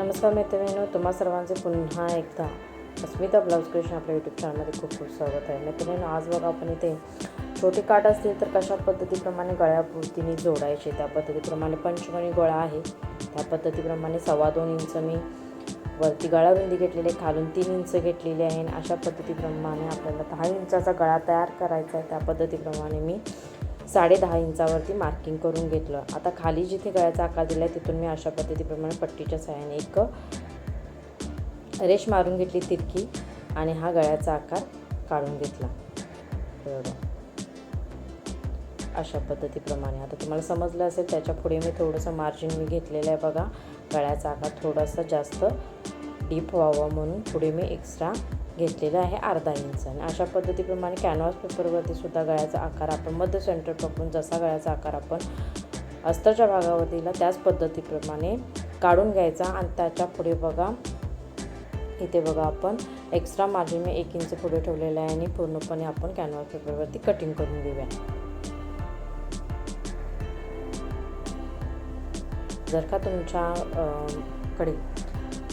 नमस्कार मैत्रिणींनो तुम्हा सर्वांचे पुन्हा एकदा अस्मिता ब्लाऊज क्रिएशन आपल्या यूट्यूब चॅनलमध्ये खूप खूप स्वागत आहे. मैत्रिणींनो आज बघा आपण इथे छोटे काठ असतील तर कशा पद्धतीप्रमाणे गळ्यापुरतीने जोडायचे त्या पद्धतीप्रमाणे पंचमणी गोळा आहे. त्या पद्धतीप्रमाणे सव्वा दोन इंच मी वरती गळा रुंदी घेतलेली आहे खालून तीन इंच घेतलेली आहे आणि अशा पद्धतीप्रमाणे आपल्याला दहा इंचाचा गळा तयार करायचा आहे. त्या पद्धतीप्रमाणे मी साडे दहा इंचावरती मार्किंग करून घेतलं. आता खाली जिथे गळ्याचा आकार दिला आहे तिथून मी अशा पद्धतीप्रमाणे पट्टीच्या सहाय्याने एक रेश मारून घेतली तिरकी आणि हा गळ्याचा आकार काढून घेतला. एवढं. अशा पद्धतीप्रमाणे. आता तुम्हाला समजलं असेल त्याच्या पुढे मी थोडंसं मार्जिन मी घेतलेलं आहे बघा. गळ्याचा आकार थोडासा जास्त डीप व्हावा म्हणून पुढे मी एक्स्ट्रा घेतलेला आहे अर्धा इंच. आणि अशा पद्धतीप्रमाणे कॅनव्हास पेपरवरती सुद्धा गळ्याचा आकार आपण मध्य सेंटर पकडून जसा गळ्याचा आकार आपण अस्तरच्या भागावर दिला त्याच पद्धतीप्रमाणे काढून घ्यायचा. आणि त्याच्या पुढे बघा इथे बघा आपण एक्स्ट्रा मार्जिन मी एक इंच पुढे ठेवलेलं आहे आणि पूर्णपणे आपण कॅनव्हास पेपरवरती कटिंग करून घेऊया. जर का तुमच्या कडे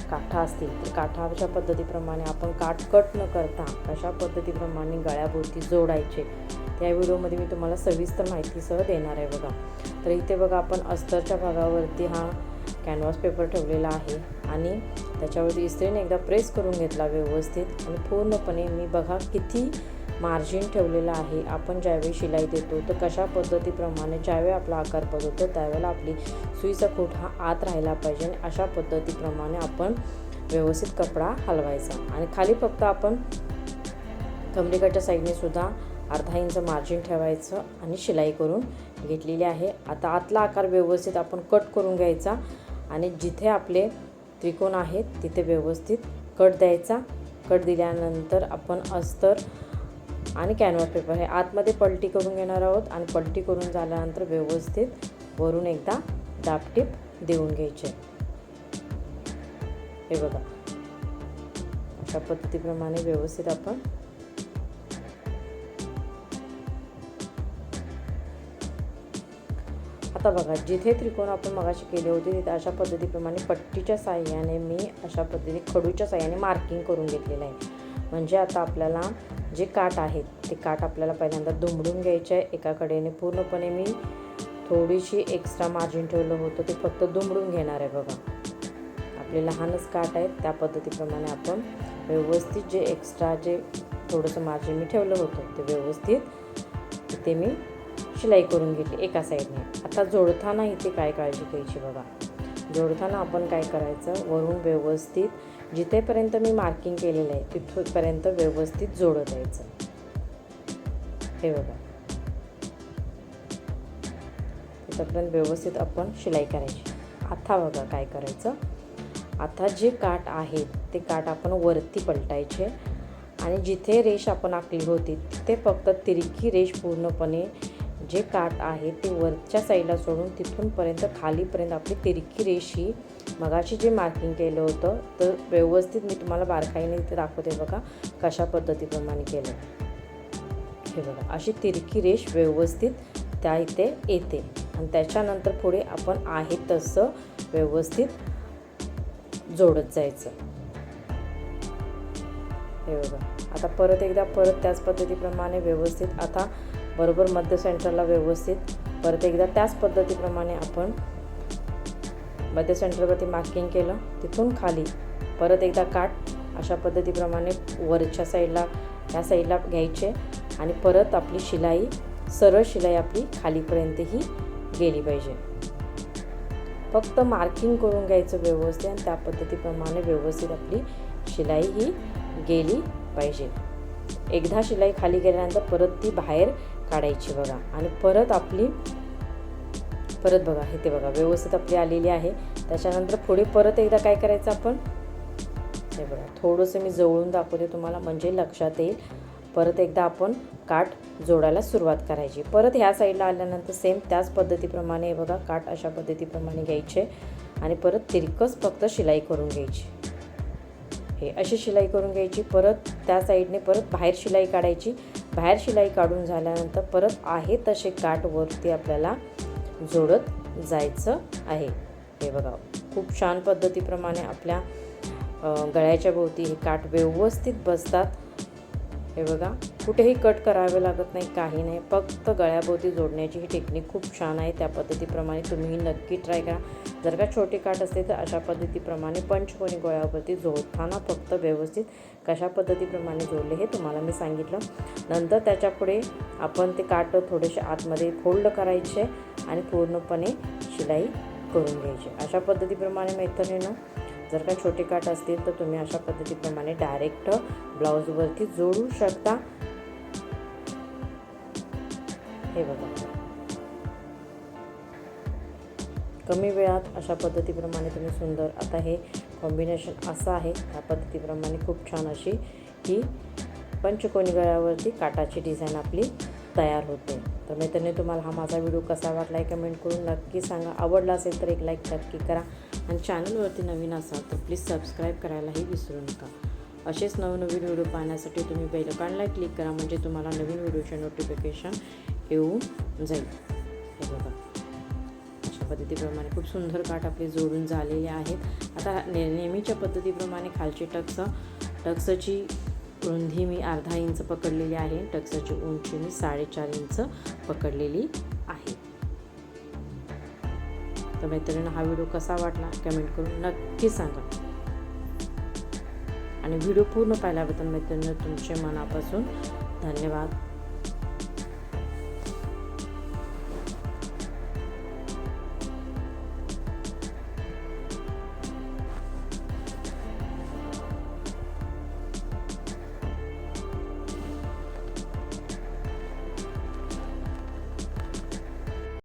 काठा असतील तर काठाच्या पद्धतीप्रमाणे आपण काठ कट न करता कशा पद्धतीप्रमाणे गळ्याभोवती जोडायचे त्या व्हिडिओमध्ये मी तुम्हाला सविस्तर माहितीसह देणार आहे बघा. तर इथे बघा आपण अस्तरच्या भागावरती हा कॅनव्हास पेपर ठेवलेला आहे आणि त्याच्यावरती इस्त्रीने एकदा प्रेस करून घेतला व्यवस्थित आणि पूर्णपणे मी बघा किती मार्जिन ठेवलेलं आहे. आपण ज्यावेळी शिलाई देतो तर कशा पद्धतीप्रमाणे ज्यावेळी आपला आकार बदलतो त्यावेळेला आपली सुईचा खोट हा आत राहिला पाहिजे आणि अशा पद्धतीप्रमाणे आपण व्यवस्थित कपडा हलवायचा. आणि खाली फक्त आपण कमरेकडच्या साईडने सुद्धा अर्धा इंच मार्जिन ठेवायचं आणि शिलाई करून घेतलेली आहे. आता आतला आकार व्यवस्थित आपण कट करून घ्यायचा आणि जिथे आपले त्रिकोण आहेत तिथे व्यवस्थित कट द्यायचा. कट दिल्यानंतर आपण अस्तर आणि कॅनव्हास पेपर. हे आतमध्ये पलटी करून घेणार आहोत आणि पलटी करून झाल्यानंतर व्यवस्थित वरून एकदा दापटीप देऊन घ्यायचे. हे बघा. अशा पद्धतीप्रमाणे व्यवस्थित आपण आता बघा जिथे त्रिकोण आपण मगाशी केले होते तिथे अशा पद्धतीप्रमाणे पट्टीच्या साह्याने मी अशा पद्धतीने खडूच्या साह्याने मार्किंग करून घेतलेलं आहे. म्हणजे आता आपल्याला जे काठ आहेत ते काठ आपल्याला पहिल्यांदा दुमडून घ्यायचे आहे एका कडेने पूर्णपणे मी थोडीशी एक्स्ट्रा मार्जिन ठेवलं होतं. ते फक्त दुमडून घेणार आहे बघा. आपले लहानच काठ आहेत त्या पद्धतीप्रमाणे आपण व्यवस्थित जे एक्स्ट्रा जे थोडंसं मार्जिन मी ठेवलं होतं ते व्यवस्थित तिथे मी शिलाई करून घेतली एका साईडने आता जोडताना इथे काय काळजी घ्यायची बघा. जोडताना आपण काय करायचं? वरून व्यवस्थित जिथेपर्यंत मी मार्किंग केलेलं आहे तिथपर्यंत व्यवस्थित जोडत यायचं हे बघा. तिथपर्यंत व्यवस्थित आपण शिलाई करायची. आता बघा काय करायचं? आता जे काठ आहेत ते काठ आपण वरती पलटायचे. आणि जिथे रेष आपण आखली होती तिथे फक्त तिरकी रेष पूर्णपणे जे काठ आहे ते वरच्या साईडला सोडून तिथूनपर्यंत खालीपर्यंत आपली तिरकी रेष ही मगाशी जे मार्किंग केलं होतं तर व्यवस्थित मी तुम्हाला बारकाईने इथे दाखवते बघा कशा पद्धतीप्रमाणे केलं. हे बघा अशी तिरकी रेष व्यवस्थित त्या इथे येते. आणि त्याच्यानंतर पुढे आपण आहे तसं व्यवस्थित जोडत जायचं. हे बघा आता परत एकदा परत त्याच पद्धतीप्रमाणे व्यवस्थित आता बरोबर मध्य सेंटरला व्यवस्थित. परत एकदा त्याच पद्धतीप्रमाणे आपण मध्य सेंटरवरती मार्किंग केलं. तिथून खाली परत एकदा काठ अशा पद्धतीप्रमाणे वरच्या साईडला त्या साईडला घ्यायचे. आणि परत आपली शिलाई सरळ शिलाई आपली खालीपर्यंतही गेली पाहिजे. फक्त मार्किंग करून घ्यायचं व्यवस्थित आणि त्या पद्धतीप्रमाणे व्यवस्थित आपली शिलाई ही गेली पाहिजे. एकदा शिलाई खाली गेल्यानंतर परत ती बाहेर काढायची बघा. आणि परत आपली परत बघा हे ते बघा व्यवस्थित आपली आलेली आहे. त्याच्यानंतर पुढे परत एकदा काय करायचं आपण? हे बघा थोडंसं मी जवळून दाखवते तुम्हाला म्हणजे लक्षात येईल. परत एकदा आपण काठ जोडायला सुरुवात करायची. परत ह्या साईडला आल्यानंतर सेम त्याच पद्धतीप्रमाणे हे बघा काठ अशा पद्धतीप्रमाणे घ्यायचे. आणि परत तिरकस फक्त शिलाई करून घ्यायची. हे अशी शिलाई करून घ्यायची. परत त्या साईडने परत बाहेर शिलाई काढायची. बाहेर शिलाई काढून झाल्यानंतर परत आहे तसे काठ वरती आपल्याला जोडत जायचं आहे. हे बघा खूप छान पद्धतीप्रमाणे आपल्या गळ्याच्या भोवती हे काठ व्यवस्थित बसतात. हे बघा कुठेही कट करावे लागत नाही काही नाही. फक्त गळ्याभोवती जोडण्याची ही टेक्निक खूप छान आहे त्या पद्धतीप्रमाणे. तुम्ही नक्की ट्राय करा. जर का छोटी काठ असते तर अशा पद्धतीप्रमाणे पंचकोनी गळ्यावरती जोडताना फक्त व्यवस्थित कशा पद्धतीप्रमाणे जोडले हे तुम्हाला मी सांगितलं. नंतर त्याच्या पुढे आपण ते काठ थोडेसे आतमध्ये फोल्ड करायचे आणि पूर्णपणे शिलाई करून घ्यायची. अशा पद्धतीप्रमाणे मैत्रिणीनं जर का छोटे काठ असतील तर तुम्ही अशा पद्धतीप्रमाणे डायरेक्ट ब्लाऊजवरती जोडू शकता. हे बघा. कमी वेळात अशा पद्धतीप्रमाणे तुम्ही सुंदर आता हे कॉम्बिनेशन असं आहे त्या पद्धतीप्रमाणे खूप छान अशी ही पंचकोनी गळ्यावरती काटाची डिझाईन आपली तयार होते. तर मैत्रिणी तुम्हाला हा माझा व्हिडिओ कसा वाटला आहे कमेंट करून नक्की सांगा. आवडला असेल तर एक लाईक नक्की करा. आणि चॅनलवरती नवीन असाल तर प्लीज सबस्क्राईब करायलाही विसरू नका. असेच नवनवीन व्हिडिओ पाहण्यासाठी तुम्ही बेलकानला क्लिक करा म्हणजे तुम्हाला नवीन व्हिडिओचे नोटिफिकेशन येऊन जाईल. हे बघा. अशा पद्धतीप्रमाणे खूप सुंदर काठ आपले जोडून झालेले आहेत. आता ने नेहमीच्या पद्धतीप्रमाणे खालची टक्स टक्सची रुंदी मी अर्धा इंच पकडलेली आहे. टक्साची उंची मी साडेचार इंच पकडलेली आहे. तर मैत्रिणींनो हा व्हिडिओ कसा वाटला कमेंट करून नक्की सांगा. आणि व्हिडिओ पूर्ण पाहिल्याबद्दल मैत्रिणीनं तुमचे मनापासून धन्यवाद.